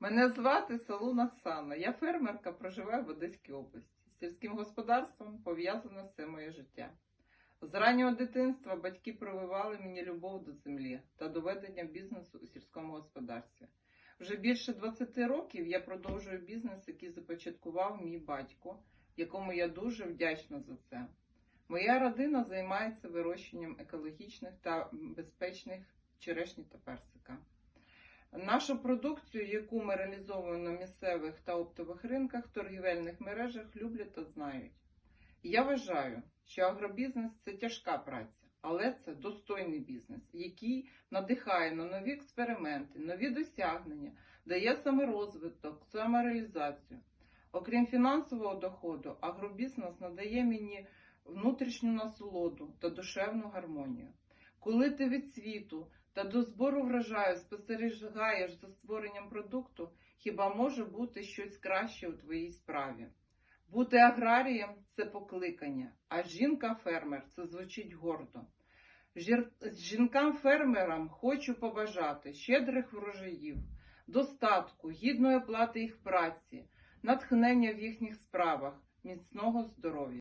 Мене звати Салун Оксана. Я фермерка, проживаю в Одеській області. З сільським господарством пов'язане все моє життя. З раннього дитинства батьки прививали мені любов до землі та до ведення бізнесу у сільському господарстві. Вже більше 20 років я продовжую бізнес, який започаткував мій батько, якому я дуже вдячна за це. Моя родина займається вирощенням екологічних та безпечних черешні та персика. Нашу продукцію, яку ми реалізовуємо на місцевих та оптових ринках, торгівельних мережах, люблять та знають. Я вважаю, що агробізнес це тяжка праця, але це достойний бізнес, який надихає на нові експерименти, нові досягнення, дає саморозвиток, самореалізацію. Окрім фінансового доходу, агробізнес надає мені внутрішню насолоду та душевну гармонію. Коли ти від світу та до збору врожаю спостерігаєш за створенням продукту, хіба може бути щось краще у твоїй справі? Бути аграрієм це покликання, а жінка-фермер це звучить гордо. Жінкам-фермерам хочу побажати щедрих врожаїв, достатку, гідної оплати їх праці, натхнення в їхніх справах, міцного здоров'я.